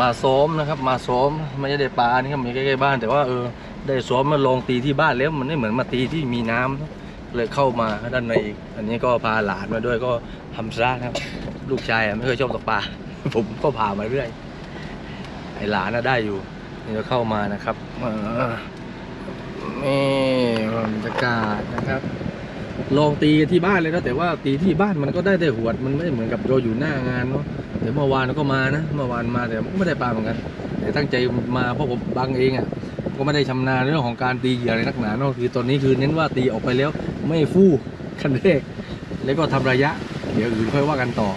มาซ้อมนะครับ มาซ้อมไม่ได้ปลานี่ครับมีใกล้ๆบ้านแต่ว่าเออได้ซ้อมมาลองตีที่บ้านแล้วมันไม่เหมือนมาตีที่มีน้ำเลยเข้ามาด้านในอีกอันนี้ก็พาหลานมาด้วยก็ทำซะนะครับ ลูกชายไม่เคยชอบตกปลาผมก็พามาเรื่อยไอหลานน่ะได้อยู่นี่ก็เข้ามานะครับนี่บรรยากาศนะครับ ลองตีที่บ้านเลยนะแต่ว่าตีที่บ้านมันก็ได้แต่หวดมันไม่เหมือนกับเราอยู่หน้างานเนาะแต่เมื่อวานก็มานะเมื่อวานมาแต่ไม่ได้ปลาเหมือนกันแต่ตั้งใจมาเพราะผมบังเองอะก็ไม่ได้ชำนาญเรื่องของการตีเหยื่ออะไรนักหนาเนาะคือตอนนี้คือเน้นว่าตีออกไปแล้วไม่ฟู่คันเรกแล้วก็ทำระยะเดี๋ยวอื่นค่อยว่ากันต่อ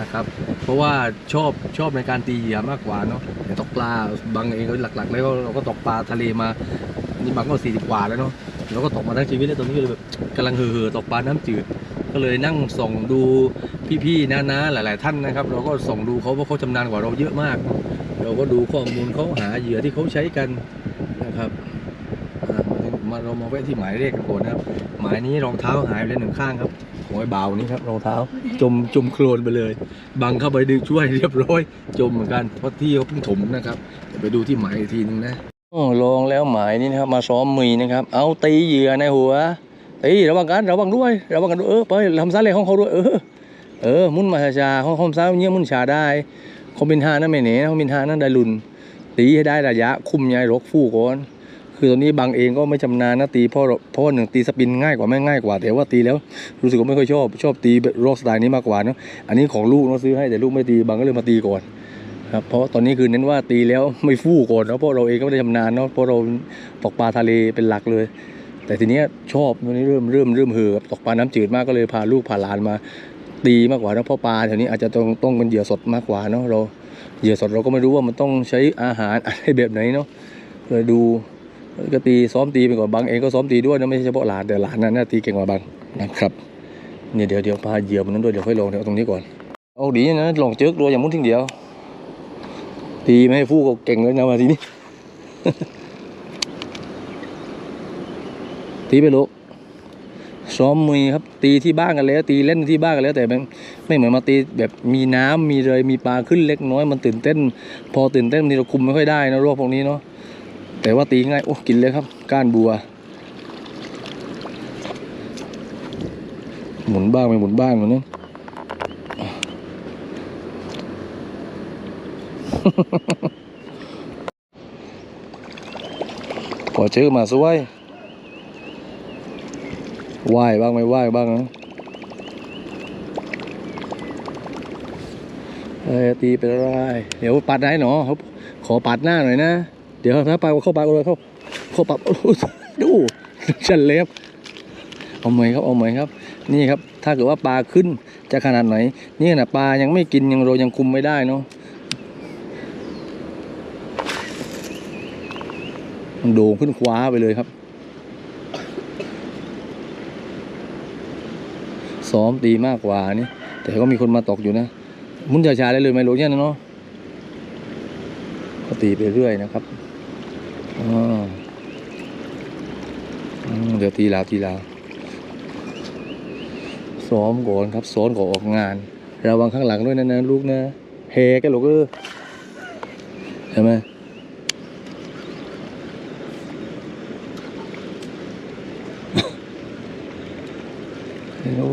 นะครับ เพราะว่าชอบชอบในการตีเหยื่อมากกว่าเนาะแต่ตกปลาบางเองก็หลักๆ แล้วก็เราก็ตกปลาทะเลมานี่บางก็สี่สิบกว่าแล้วเนาะ เราก็ตกมาทั้งชีวิตแล้วตอนนี้ก็เลยแบบกำลังเห่อๆตกปลาน้ำจืด ก็เลยนั่งส่องดูพี่ๆนะๆหลาย ๆ ท่านนะครับ เราก็ส่องดูเขาเพราะเขาชำนาญกว่าเราเยอะมาก เราก็ดูข้อมูลเขาหาเหยื่อที่เขาใช้กันนะครับมาเรามาแวะที่หมายเลขกันก่อนนะครับหมายนี้รองเท้าหายไปแล้วหนึ่งข้างครับของไอ้บ่าวนี่ครับรองเท้า จมจมโคลนไปเลย บังเข้าไปดึงช่วยเรียบร้อย จมเหมือนกันเพราะที่เขาเพิ่งถมนะครับไปดูที่หมายอีกทีนึงนะ ลองแล้วหมายนี้นะครับมาซ้อมมีนะครับ เอาตีเหยื่อในหัวตีระวังกันระวังด้วยระวังกันด้วยเออไปทำซาเลยของเขาด้วยเออเออมุนมาชาๆเขาคมซ้าเงี้ยมุนชาได้คอมบินฮานั่นไม่เหน่คอมบินฮานั่นได้ลุนตีให้ได้ระยะ คุมยายรกฟู่ก่อนคือตอนนี้บางเองก็ไม่ชำนาญนะตีเพราะเพราะว่าหนึ่งตีสปินง่ายกว่าไม่ง่ายกว่า แต่ว่าตีแล้วรู้สึกว่าไม่ค่อยชอบชอบตีโรคสไตล์นี้มากกว่าเนะอันนี้ของลูกเนาะซื้อให้แต่ลูกไม่ตีบางก็เลยมาตีก่อน ครับเพราะตอนนี้คือเน้นว่าตีแล้วไม่ฟู่ก่อนเนาะเพราะเราเองก็ไม่ได้ชำนาญเนาะเพราะเราตกปลาทะเลเป็นหลักเลย แต่ทีเนี้ยชอบตอนนี้เริ่มเริ่มเริ่มเหือตกปลาน้ำจืดมากก็เลยพาลูกพาหลานมาตีมากกว่าเนอะเพราะปลาแถวนี้อาจจะต้องต้องเป็นเหยื่อสดมากกว่าเนาะเราเหยื่อสดเราก็ไม่รู้ว่ามันต้องใช้อาหารอะไรแบบไหนเนาะเลยดูก็ตีซ้อมตีไปก่อนบางเองก็ซ้อมตีด้วยนะไม่ใช่เฉพาะหลานแต่หลานนั้นน่าตีเก่งกว่าบางนะครับเนี่ยเดี๋ยวเดี๋ยวพาเหยียบมันนั้นด้วยเดี๋ยวค่อยลงเดี๋ยวเอาตรงนี้ก่อนเอาดีนะลองเจิกตัวอย่างมุ้นทิ้งเดียว ตีไม่ให้ฟู่ก็เก่งแล้วนะมาทีนี้ ตีไปลูกซ้อมมือครับ ตีที่บ้านกันแล้ว ตีเล่นที่บ้านกันแล้ว แต่มันไม่เหมือนมาตีแบบมีน้ำมีเลยมีปลาขึ้นเล็กน้อยมันตื่นเต้น พอตื่นเต้นบางทีเราคุมไม่ค่อยได้นะโรคพวกนี้เนาะแต่ว่าตีง่ายโอ้กินเลยครับ ก้านบัว หมุนบ้างไม่หมุนบ้างเหมือนนั้น พอเจอมาสวยไหวบ้างไม่ไหวบ้างนะเอ้ยตีไปได้เดี๋ยวปัดได้หนอครับขอปัดหน้าหน่อยนะ เดี๋ยวถ้าไปเข้าไปเลยเข้าเข้าปับดูฉันเล็บเอาไหมครับเอาไหมครับ นี่ครับ ถ้าเกิดว่าปลาขึ้นจะขนาดไหน นี่นาดปลายังไม่กินยังเรายังคุมไม่ได้เนาะมัน โด่งขึ้นคว้าไปเลยครับ ซ้อมตีมากกว่านี่แต่ก็มีคนมาตกอยู่นะ มุนชาๆได้เลยไหมโลเนี่ยนะเนาะก็ตีไปเรื่อยนะครับเดี๋ยวทีลาวทีลาวซ้อมก่อนครับซ้อนก่อนออกงาน ระวังข้างหลังด้วยนะนะลูกนะเฮกันลูกเออใช่ไหมโอ้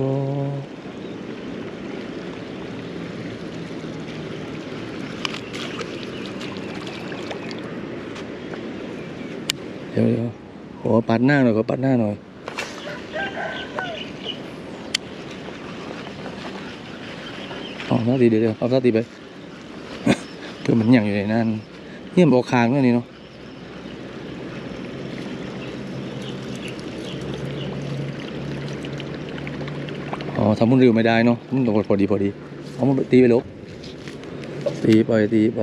เดี๋ยวเดี๋ยวขอปัด หน้าหน่อยขอปัดหน้าหน่อยเอาซะทีเดียวเดี๋ยวเอาซะทีไปเพื่อมันยังอยู่ในนั้นเนี่ยมันบอกคางด้วยนี่เนาะอ๋อทำมุนเร็วไม่ได้เนาะมันต้องพอดีพอดีเอามันตีไปลบตีไปตีไป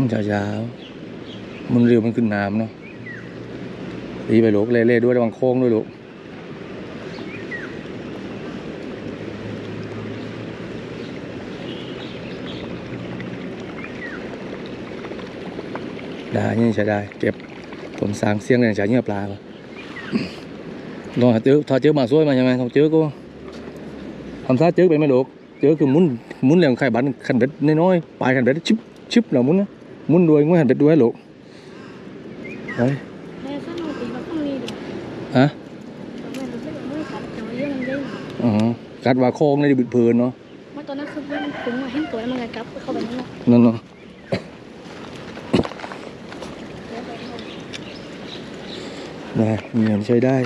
มันจะยาๆมันเร็วมันขึ้นน้ำเนาะตีไปลูกเล่ๆด้วยระวังโค้งด้วยลูกได้นี่ใช้ได้ เก็บผลสางเสียงเลยใช้เงี้ยปลาปะลองหาเจอถ้าเจอมาสวยมาใช่ไหมต้องเจอก็ทำท่าเจอไปไหม่ลูกเจอคือมุนมุนแรงไข่บันขันเบ็ดน้อยๆปลายขันเบ็ดชิบชิบเรามุนนะ มุ่นด้วยงวยหันไปด้วยลูกไปฮะอ๋อกัดว่าโค้งในดิบเพลินเนาะมาตอนนั้นคือมันถึงมาเห็นตัวแล้วมันกลับเข้าไปนั่นเนาะนะเงินใช้ได้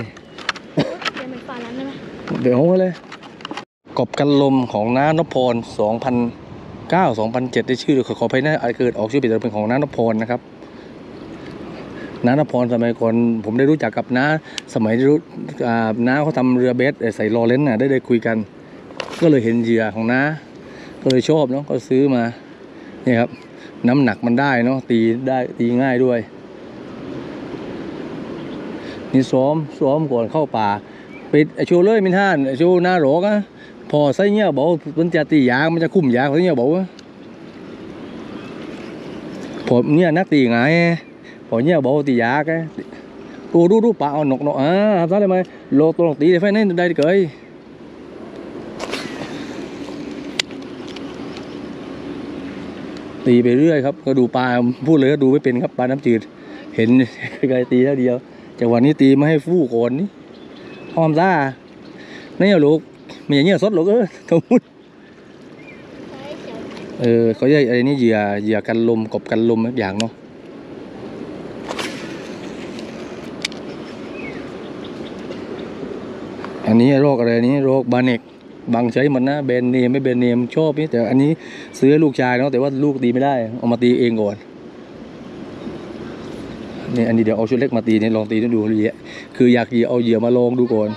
เดี๋ยวเอาเลยกบกันลมของน้านพพร 2,000 9 2007 ได้ชื่อขอขอไปนะอาจเกิดออกชื่อผิดแต่เป็นของน้านพพรนะครับน้านพพรสมัยก่อนผมได้รู้จักกับน้าสมัยรู้อ่าน้าเขาทำเรือเบสใส่ลอเลนส์น่ะได้ได้คุยกัน ก็เลยเห็นเหยื่อของน้าก็เลยชอบเนาะก็ซื้อมาเนี่ยครับ น้ำหนักมันได้เนาะตีได้ตีง่ายด้วย นี่ซ้อมซ้อมก่อนเข้าป่า ปิดไอชว์เลยมินท่านไอชว์หน้าหรอกอะ อใส่เงี้ยบอกมันจะตียางมันจะคุ้มยางเขาเงี้ยบอกว่าพอเนี่ยนักตีไงพอเนี่ยบอกตียางไงดูดูดูป่าเอาหนกหนกอ่าทำซะได้ไหมโลตัวหนตีได้ไฟนี่ได้เกยตีไปเรื่อยครับ ก็ดูปลาพูดเลยก็ดูไม่เป็นครับปลาน้ำจืด เห็นไกลตีเท่าเดียวจากวันนี้ตีมาให้ฟู่ก่อนนี่หอมซ่านี่ลูก มีอย่างเงี้ยสดลูกเออทมุดใช่เขียวเออเขาจะอะไรนี่เหยื่อเหยื่อกันลมกบกันลมอย่างเนาะอันนี้โรคอะไรนี้โรคบาเนกบางใช้มันนะเบนเนมไม่เบนเนมชอบนี่แต่อันนี้ซื้อลูกชายเนาะแต่ว่าลูกตีไม่ได้เอามาตีเองก่อนนี่อันนี้เดี๋ยวเอาชุดเล็กมาตีนี่ลองตีดูดูเหยื่อคืออยากเหยื่อเอาเหยื่อมาลองดูก่อน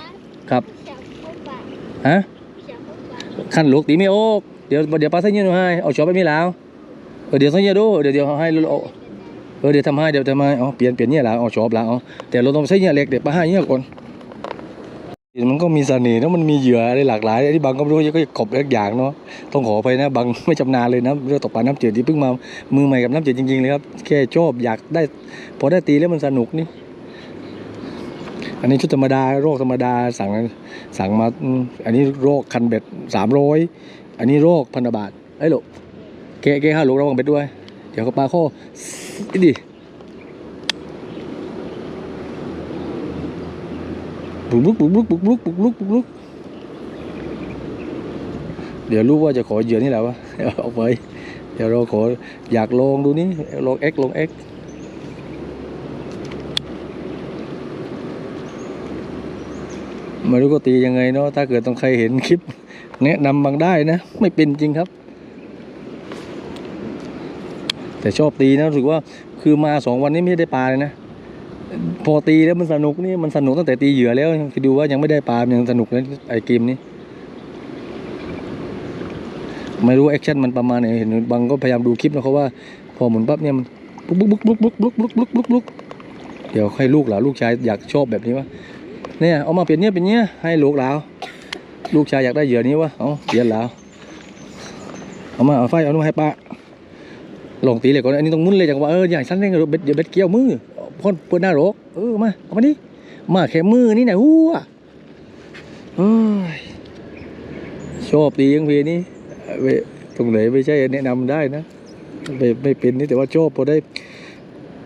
ครับ ฮะขันลูกตีไม่โอกเดี๋ยวเดี๋ยวป้าใส่เงี้ยหนูให้เอาช็อปไปมีแล้วเดี๋ยวใส่เงี้ยดูเดี๋ยวเดี๋ยวให้เราเออเดี๋ยวทำให้เดี๋ยวทำให้อ๋อเปลี่ยนเปลี่ยนเงี้ยแล้วเอาชอปแล้วอ๋อแต่เราต้องใส่เงี้ยเล็กเดี๋ยวป้าให้เงี้ยก่อนมันก็มีเสน่ห์นะมันมีเหยื่ออะไรหลากหลายที่บางก็ไม่รู้ก็กบเล็กอย่างเนาะต้องขอไปนะบางไม่จำนาญเลยนะเรื่องตกปลาน้ำจืดที่เพิ่งมามือใหม่กับน้ำจืดจริงๆเลยครับแค่ชอบอยากได้พอได้ตีแล้วมันสนุกนี่ อันนี้ชุดธรรมดาโรคธรรมดาสั่งสั่งมาอันนี้โรคคันเบ็ดสามร้อยอันนี้โรคพันธบาทเอ้ยลูกเกะเกะห้าลูกระวังเบ็ดด้วย เดี๋ยวเขาปลาข้อดิบุกลุกบุกลุกบุกลุกบุกลุกบุกลุกเดี๋ยวรู้ว่าจะขอเหยื่อนี่แหละวะเอาไปเดี๋ยวเราขออยากลองดูนี่ลองเอ็กลองเอ็ก ไม่รู้ก็ตียังไงเนาะถ้าเกิดต้องใครเห็นคลิป แนะนำบางได้นะ ไม่เป็นจริงครับ แต่ชอบตีนะรู้สึกว่าคือมาสองวันนี้ไม่ได้ปลาเลยนะพอตีแล้วมันสนุกนี่มันสนุกตั้งแต่ตีเหยื่อแล้วคิดดูว่ายังไม่ได้ปลายังสนุกเลยไอ้เกมนี้ไม่รู้แอคชั่นมันประมาณไหนเห็นบางก็พยายามดูคลิปนะเขาว่า พอหมุนปั๊บเนี่ยมันบุ๊กบุ๊กบุ๊กบุ๊กบุ๊กบุ๊กบุ๊กบุ๊กบุ๊กเดี๋ยวให้ลูกหลานลูกชายอยากชอบแบบนี้วะ เนี่ยเอามาเปลี่ยนเนี่ยเป็นเนี่ยให้ลูกแล้วลูกชายอยากได้เหยื่อนี้วะเอาเปลี่ยนแล้วเอามาเอาไฟเอาหนุ่มให้ป้าลองตีเลยก่อนอันนี้ต้องมุนเลยจังว่าเอออย่างสั้นเร่งเบ็ดเบ็ดเกี่ยวมือพ่นเปิดหน้าโรกเออมาเอามาดิมาแค่มือนี่นหัวเอ้ยชอบตียังเพนี้เว้ตรงไหนไม่ใช่แนะนำได้นะไม่ไม่เป็นนี่แต่ว่าชอบพอได้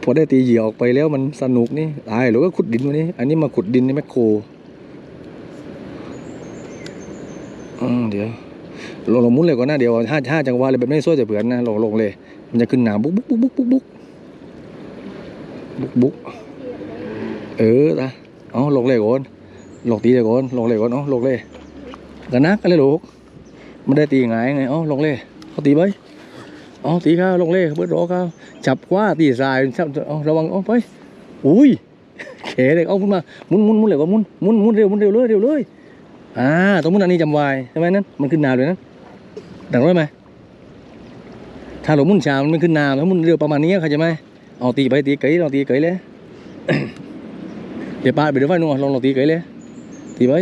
พอได้ตีเหยื่อออกไปแล้วมันสนุกนี่ตายหรือก็ขุดดินวันนี้ อันนี้มาขุดดินในแมคโครเดี๋ยวลงลงมุนเลยก่อนนะเดี๋ยวห้าห้าจังหวะเลยแบบไม่ซ้วยจะเผื่อนนะลงลงเลย มันจะขึ้นหนาบุ๊กบุ๊กบุ๊กบุ๊กบุ๊กบุ๊กบุกเออตาอ๋อลงเลยก่อนลงตีเลยก่อนลงเลยก่อนอ๋อลงเลยกันนักกันเลยลูกไม่ได้ตีไงไงอ๋อลงเลยเขาตีไป เอตีข้าวลงเลยเบิดรอข้าวจับคว้าตีสายจับเอระวังเอไปอุ้ยเขเลยเอาขึ้นมามุนมุนมุนเลยก็หมุนมุนมุนเร็วมุนเร็วเลยเร็วเลยอ่าตรงมุนอันนี้จำไว้ใช่ไหมนั้นมันขึ้นนาวเลยนะดังร้อยไหมถ้าเรามุนช้ามันไม่ขึ้นนาวถ้ามุนเร็วประมาณนี้เข้าใจไหมเอาตีไปตีไกลลองตีไกลเลยเดี๋ยวป้าไปเดี๋ยวไฟนุ่งลองลองตีไกลเลยตีไป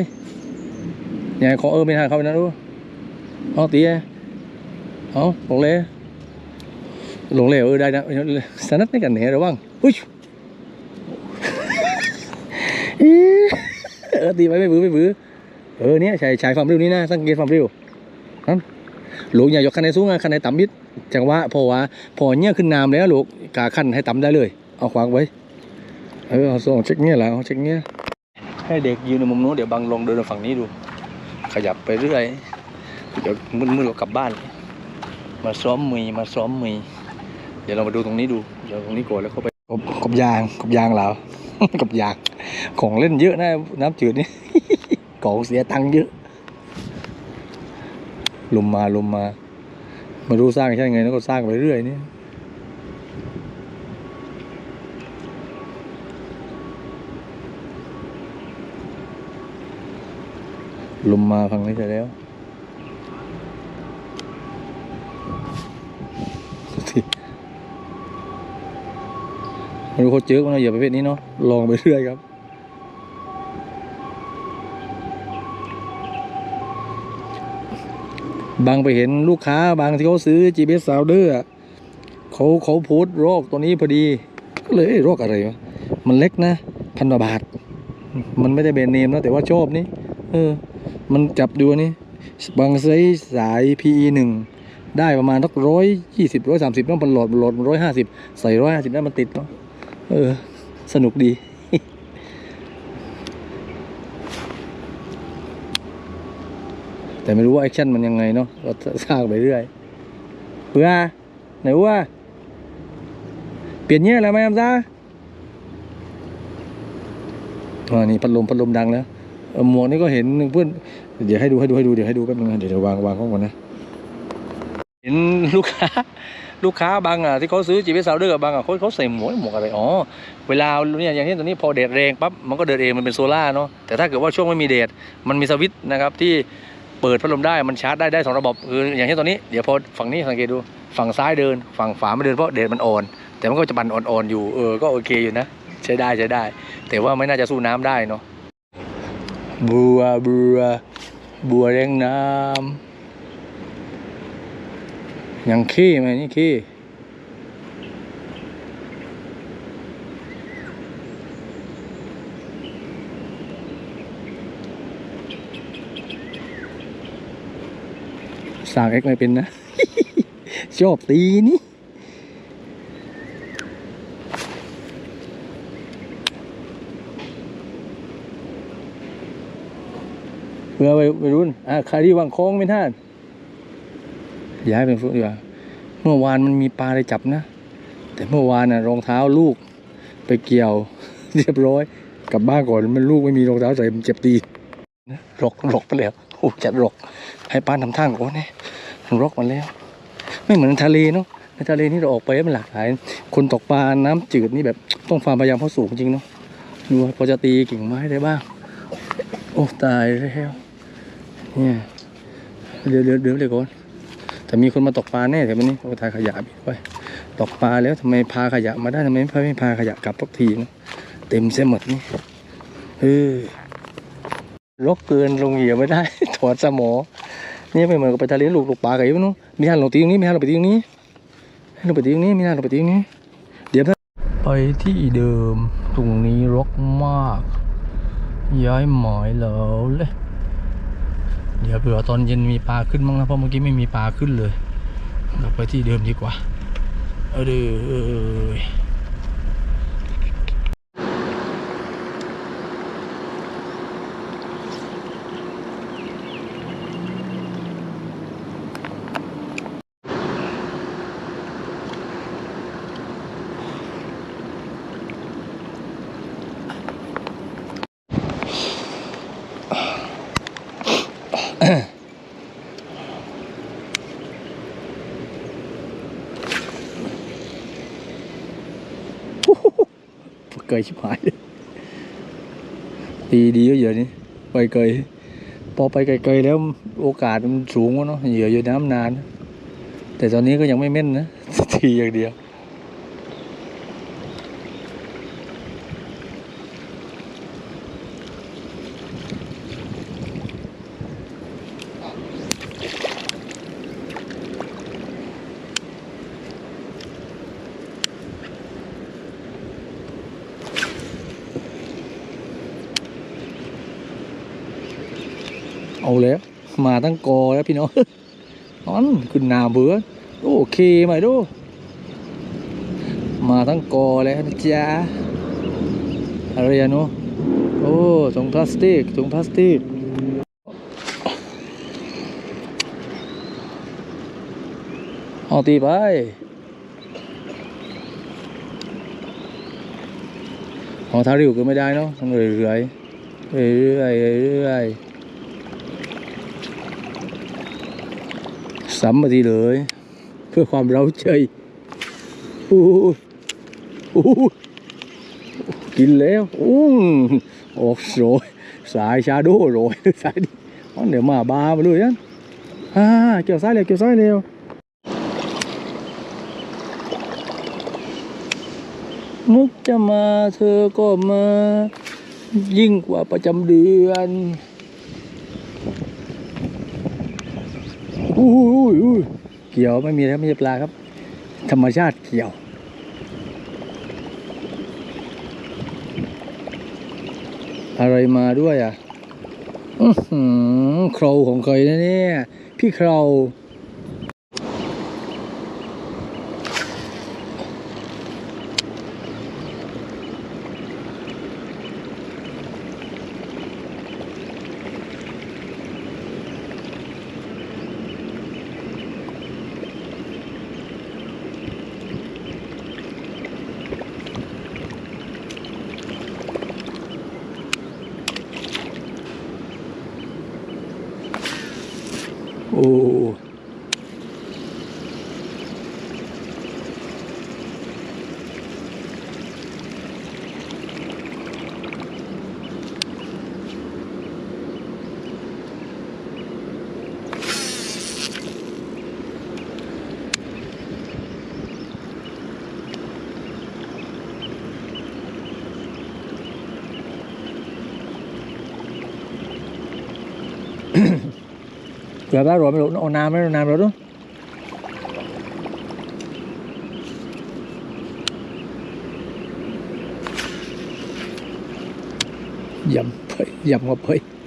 อย่าให้ขอเออไม่ทานเขาไปนะรู้เอาตีเอาลงเลย ลงเหลวเออได้นะสนัดในกันเนี่ยระวังอุ้ยเออตีไว้ไม่บื้อไม่บื้อเออเนี่ยใช้ใช้ความเร็วนี้นะสังเกตความเร็วนั่นลูกอย่ายกคันไหนสูงอะคันไหนต่ำนิดจังหวะพราะว่าพอเนี่ยขึ้นน้ำแล้วลูกกาคันให้ต่ำได้เลย เอาขวางไว้เออเอาส่งเช็คเนี่ยแหละเอาเช็คเนี่ยให้เด็กยืนในมุมนู้นเดี๋ยวบังลงเดินมาฝั่งนี้ดู ขยับไปเรื่อยเดี๋ยวมืดๆเรากลับบ้าน มาซ้อมมือมาซ้อมมือ ดี๋ยวเรามาดูตรงนี้ดู เดี๋ยวตรงนี้ก่อนแล้วเข้าไปกบกบยางกบยางเหรอกบยางของเล่นเยอะนะน้ำจืดนี่ของเสียตังค์เยอะลมมาลมมา มาดูสร้างใช่ไงแล้วก็สร้างไปเรื่อยนี่ลมมาฝั่งนี้จะแล้ว ไม่รู้เขาเจอกมันเนาะอย่าประเภทนี้เนาะลองไปเรื่อยครับบางไปเห็นลูกค้าบางที่เขาซื้อ GPS Sounder อะเขาเขาโพสต์โรคตัวนี้พอดี ก็เลยโรคอะไรวะมันเล็กนะพันกว่าบาท มันไม่ได้แบรนด์เนมนะแต่ว่าชอบนี่เออ มันจับดูนี่บางไซส์สาย PE หนึ่งได้ประมาณสักร้อยยี่สิบร้อยสามสิบต้องเป็นหลอดหลอดร้อยห้าสิบใส่ร้อยห้าสิบได้มันติดเนาะ เออ สนุกดี แต่ไม่รู้ว่าแอคชั่นมันยังไงเนาะเราสร้างไปเรื่อยเพื่อไหนว่า เปลี่ยนเงี้ยอะไรไหมครับจ้าอ๋อนี่พัดลมพัดลมดังแล้วหมวกนี่ก็เห็นเพื่อนเดี๋ยวให้ดูให้ดูให้ดูเดี๋ยวให้ดูแป๊บนึงเดี๋ยววางวางข้างบนนะ เห็นลูกค้า ลูกค้าบางอะที่เขาซื้อจีเวสาวเดอร์บางอะเขาเขาใส่หมวกหมวกอะไรอ๋อเวลาเนี่ยอย่างที่ตัวนี้พอแดดแรงปั๊บมันก็เดินเองมันเป็นโซล่าเนาะแต่ถ้าเกิดว่าช่วงไม่มีแดดมันมีสวิตช์นะครับที่เปิดพัดลมได้มันชาร์จได้ได้สองระบบคืออย่างเช่นตัวนี้เดี๋ยวพอฝั่งนี้สังเกตดูฝั่งซ้ายเดิน ฝั่งขวาไม่เดินเพราะแดดมันอ่อน แต่มันก็จะบันอ่อนๆอยู่เออก็โอเคอยู่นะใช้ได้ใช้ได้ แต่ว่าไม่น่าจะสู้น้ำได้เนาะบัวบัวบัวแรงน้ำ ยังขี้ไหมนี่ขี้สางเอ็กไม่เป็นนะ ชอบตีนี่เพื่อไปไปรุ่นอะใครที่วางโค้งไม่ท่าน ย้ายเป็นฟุตดีกว่าเมื่อวานมันมีปลาได้จับนะ แต่เมื่อวานน่ะรองเท้าลูกไปเกี่ยว เรียบร้อยกลับบ้านก่อนมันลูกไม่มีรองเท้าใส่มันเจ็บตีนรกรกไปแล้วโอ้จัดรกให้ป้าทำท่าก่อนเนี่ยมันรกมาแล้ว ไม่เหมือนทะเลเนาะในทะเลนี่เราออกไปมันหลากหลาย คนตกปลาน้ำจืดนี่แบบต้องความพยายามเพราะสูงจริงเนาะดูว่าพอจะตีกิ่งไม้ได้บ้างโอ้ตายแล้วเนี่ยเดี๋ยวเดี๋ยวเดี๋ยวเลยก่อน แต่มีคนมาตกปลาแน่แต่วันนี้โอ้ทายขยะไปด้วยตกปลาแล้วทำไมพาขยะมาได้ทำไมไม่พาขยะกลับทุกทีนะเต็มเสียหมดนี่เออลกเกินลงเหยียบไม่ได้ถอดสมอนี่ไม่เหมือนกับไปทะเลลูกลูกปลาไก่ปะนู้นมีทางลงตีตรงนี้มีทางลงไปตีตรงนี้ให้ลงไปตีตรงนี้มีทางลงไปตีตรงนี้ เดี๋ยวไปที่เดิมตรงนี้รกมาก ย้ายหมายแล้วเลย เดี๋ยวเผื่อตอนเย็นมีปลาขึ้นมั้งนะเพราะเมื่อกี้ไม่มีปลาขึ้นเลยเราไปที่เดิมดีกว่า เออเด้อออ เกยชิบหายตีดีก็เยอะนี่ไปเกยพอไปไกลๆแล้วโอกาสมันสูงวะเนาะเหยื่ออยู่น้ำนาน แต่ตอนนี้ก็ยังไม่เม่นนะทีอย่างเดียว เอาแล้ว มาตั้งกอแล้วพี่น้องอันขึ้นนาเบื่อโอเคไหมดู มาตั้งกอแล้วนะจ๊ะอะไรอะเนาะโอ้ถุงพลาสติกถุงพลาสติกเอาตีไปเอาท้าริวก็ไม่ได้เนาะต้องเรื่อยๆเรื่อยๆเรื่อยๆ สามนาทีเลย เพื่อความเร้าใจโอ้โหโอ้กินแล้วอุ้งออกโรยสายชาโดโรยสายดิอ๋อเดี๋ยวมาบามาเลยนะฮ่าเกี่ยวซ้ายเร็วเกี่ยวซ้ายเร็วนึกจะมาเธอก็มา ยิ่งกว่าประจำเดือน อุ้ยอุ้ยอุ้ยเกี่ยวไม่มีแล้วไม่ใช่ปลาครับ ธรรมชาติเกี่ยว อะไรมาด้วยอะอือหือครวของใครนะเนี่ย พี่คราว ด้ วยยำเพยยำกับเพยโ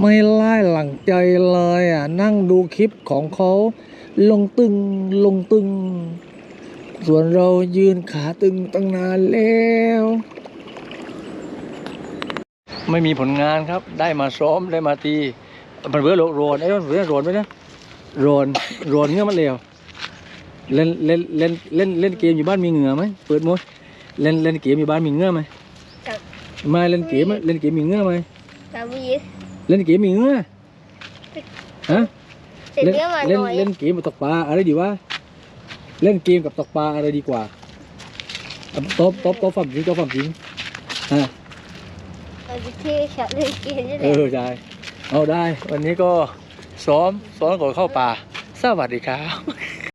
ไม่ไล่หลังใจเลยอะ นั่งดูคลิปของเขาลงตึงลงตึง ส่วนเรายืนขาตึงตั้งนานแล้ว ไม่มีผลงานครับ ได้มาซ้อมได้มาตี มันเบื่อโรนไอ้มันเบื่อโรนไหมนะโรนโรนเงี้ยมันเร็วเล่นเล่นเล่นเล่นเล่นเกมอยู่บ้านมีเหงื่อไหมเปิดมดเล่นเล่นเกมอยู่บ้านมีเหงื่อไหมไม่เล่นเกมอะเล่นเกมมีเหงื่อไหมแต่มี เล่นเกมมีเหงื่อฮะเสร็จเล่นเรื่องมาเล่นหน่อยเล่นเกมกับตกปลาอะไรดีวะเล่นเกมกับตกปลาอะไรดีกว่าอะตบตบตบฝั่งจริงตบฝั่งจริงฮะเราจะเที่ยวฉันเลยกินนี่แหเอละอใช่เอาได้ วันนี้ก็ซ้อมซ้อมก่อนเข้าป่าสวัสดีครับ